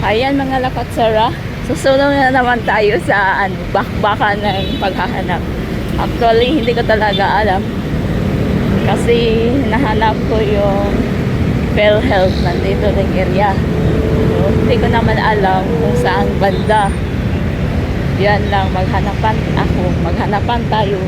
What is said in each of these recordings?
Ayan mga lakatsara. Susunod na naman tayo sa ano, bakbakan ng paghahanap. Actually, hindi ko talaga alam. Kasi nahanap ko yung PhilHealth nandito ring area. So, hindi ko naman alam kung saan banda. Yan lang, maghanapan ako. Maghanapan tayo.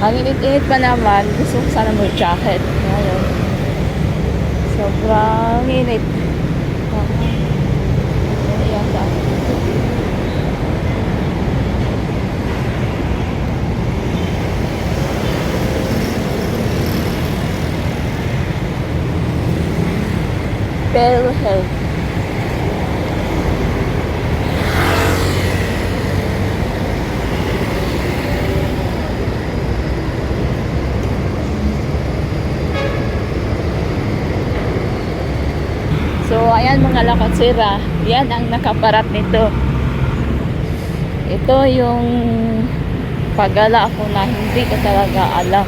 Ang init-init pa naman, gusto ko sana may jacket. Ngayon. Sobrang init. Ayan ba? Bell Health. So, lakatsira. Yan ang nakaparat nito. Ito yung pagala ako na hindi ko talaga alam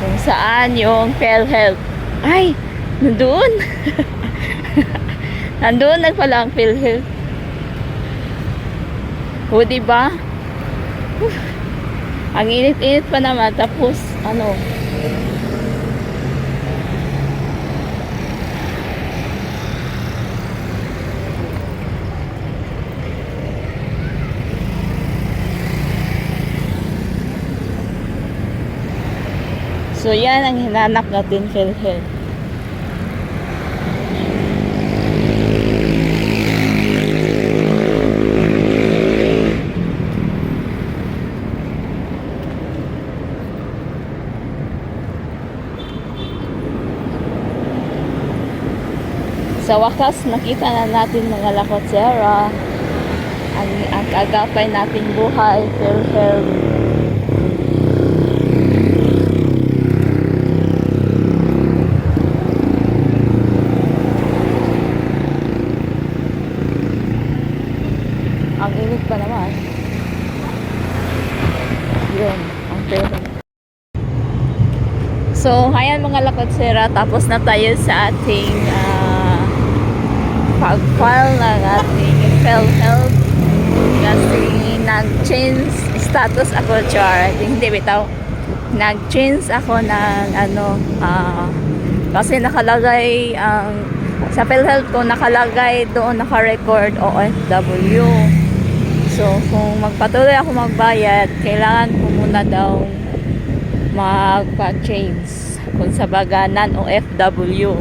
kung saan yung PhilHealth. Ay! Nandun! Nandun na pala ang PhilHealth. O, diba? Whew. Ang init-init pa naman. Tapos, ano, So yan ang hinanap natin PhilHealth. Sa wakas, nakita na natin mga lakotsera ang, ang kagapay nating buhay, PhilHealth. Ang init pa naman. Yun, ang pera. So, ayan mga lakotsera, tapos na tayo sa ating ah, pag-file ng ating PhilHealth kasi nag-change status ako, char. Hindi, bitaw. Nag-change ako ng ano, ah, kasi nakalagay ang sa PhilHealth ko nakalagay doon naka-record OFW. So, kung magpatuloy ako magbayad, kailangan ko muna daw magpa-change kung sa baga non-OFW.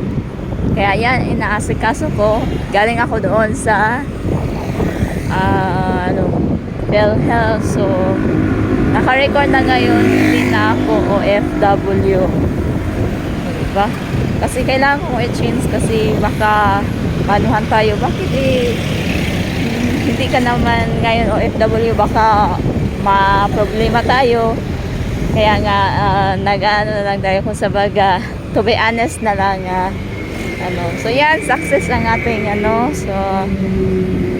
Kaya yan, inaasikaso ko. Galing ako doon sa ah, ano, PhilHealth. So, naka-record na ngayon, hindi na ako OFW. Diba? Kasi kailangan kong i-change kasi baka panuhan tayo. Bakit eh, hindi ka naman ngayon OFW, baka ma-problema tayo. Kaya nga, ah, nag-ano na lang tayo kung sa baga, to be honest na lang, ah, ano. So, yan, success ang ating, ano, so,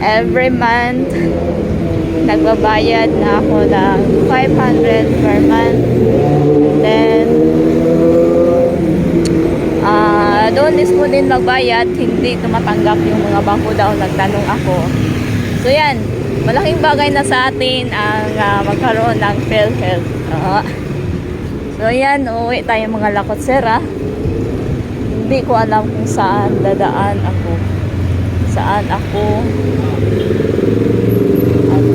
every month, nagbabayad na ako ng 500 per month. Then, ah, doon mismo din magbayad, hindi tumatanggap yung mga bangko daw, nagtanong ako. So, yan, malaking bagay na sa atin ang ah, magkaroon ng PhilHealth. Oo. So, yan, uuwi tayo mga lakotsera. Hindi ko alam kung saan dadaan ako. Saan ako. Ano.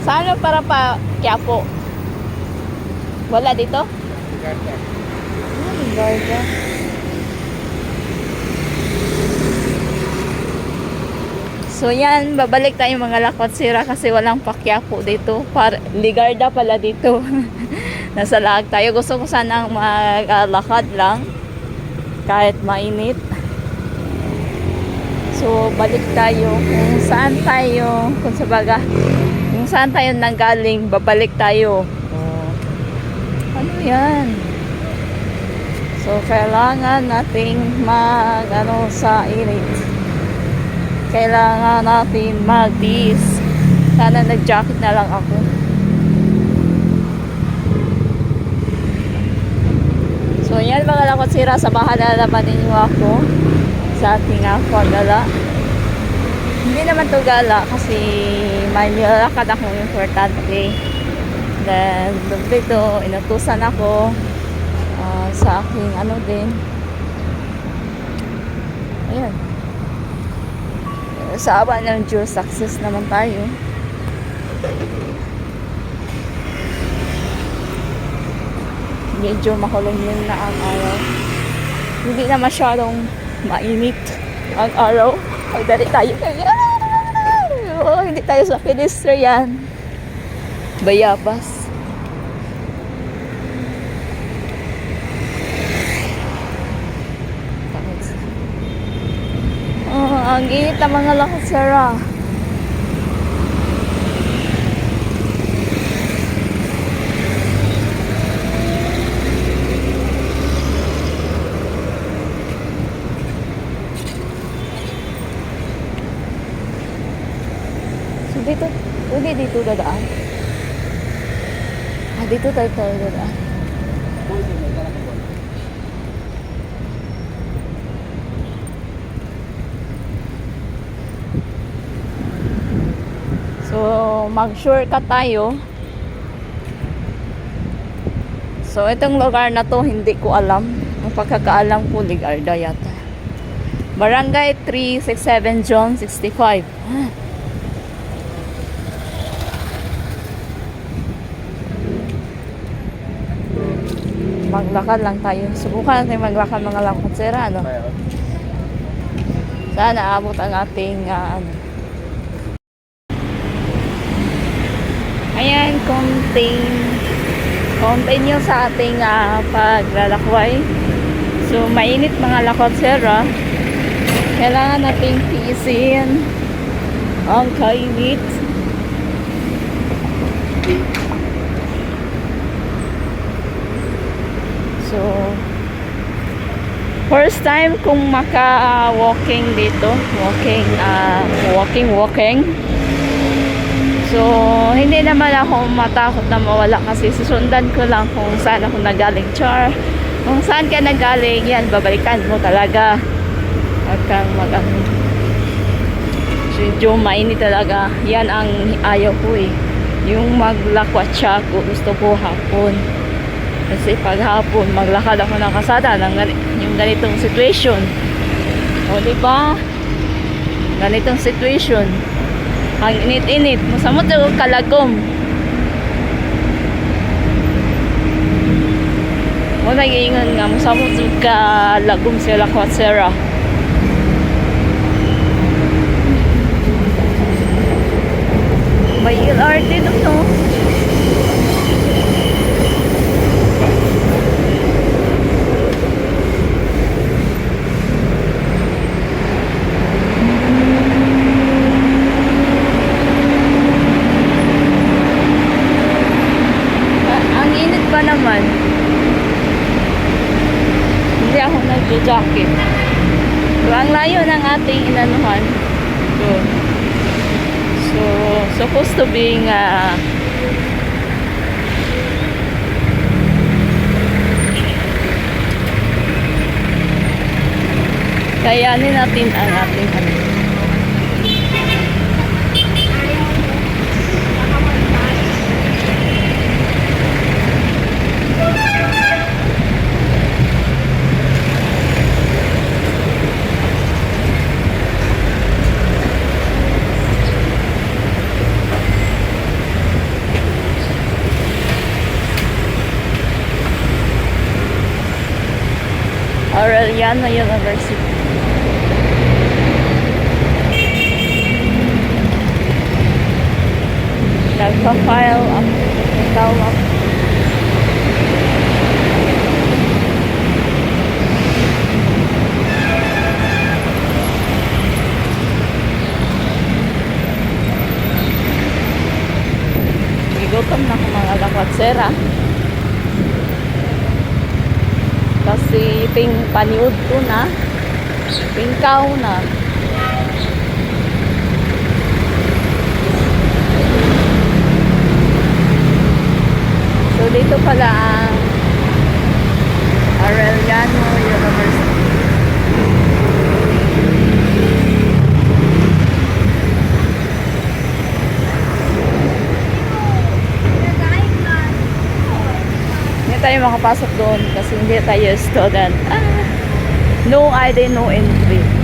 Saan para pa Quiapo? Wala dito? Hmm, Garda. So yan, babalik tayo mga lakotsira kasi walang pakyapo dito. Par Ligarda pala dito. Nasa lag tayo. Gusto ko sanang maglakad lang kahit mainit. So balik tayo kung saan tayo, kung sa baga, kung saan tayo nanggaling, babalik tayo. Oh. Ano yan? So kailangan nating mag ano sa init kailangan natin magtis sana nag jacket na lang ako. So yan mga lakot sira samahan na naman ninyo ako. Sa ating ah, ako gala hindi naman to gala kasi may nilakad akong importante. Then dito inutusan ako uh, sa aking ano din. Ayan. Sa aba ng Diyos, success naman tayo. medyo makulong na ang araw. Hindi na masyadong mainit ang araw. Pagdali tayo. Oh, hindi tayo sa pedestrian. Bayabas. Oh, ang init ng mga lakot, Sarah. So dito, hindi dito dadaan. Ah, dito tayo tayo dadaan. Mag-shortcut tayo. So, itong lugar na to, hindi ko alam. Ang pagkakaalam ko, Ligarda yata. Barangay 367 John 65. maglakad lang tayo. Subukan natin maglakad mga lakad sira, ano? Sana abot ang ating ah, ano. Ayan, continue, continue sa ating ah, paglalakway. So, mainit mga lakad sira. Kailangan nating tiisin ang kainit. So, first time kong maka-walking dito. Walking, ah, walking, walking. So, hindi naman ako matakot na mawala kasi susundan ko lang kung saan ako nagaling. Char, kung saan ka nagaling, yan, babalikan mo talaga. Huwag kang mag ano. Medyo mainit talaga. Yan ang ayaw ko eh. Yung maglakwatsa ko, gusto ko hapon. Kasi pag hapon, maglakad ako ng kasada ng yung ganitong situation. O, di ba? Ganitong situation. Ang init-init. Musamot yung kalagom. O, nag-iingon nga. Musamot yung kalagom sila kwatsera. May LRT doon, no? Ah, ang init pa naman. Hindi nagja-jacket. So, ang layo ng ating inanuhan. So, so supposed to be nga kayanin natin ang ating ano. Aureliana University. Nagpa-file ang tawag. Gutom na ako mga lakwatsera. Kasi ting paniud ko na. Pingkaw na. So dito pala ang RL tayo makapasok doon kasi hindi tayo student. Ah, no ID, no entry.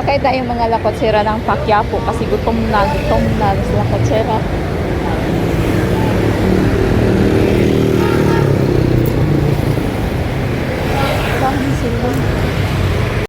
Sakay tayong mga lakotsera ng Pacquiao kasi gutom na, gutom na sa lakotsera. Ang sila.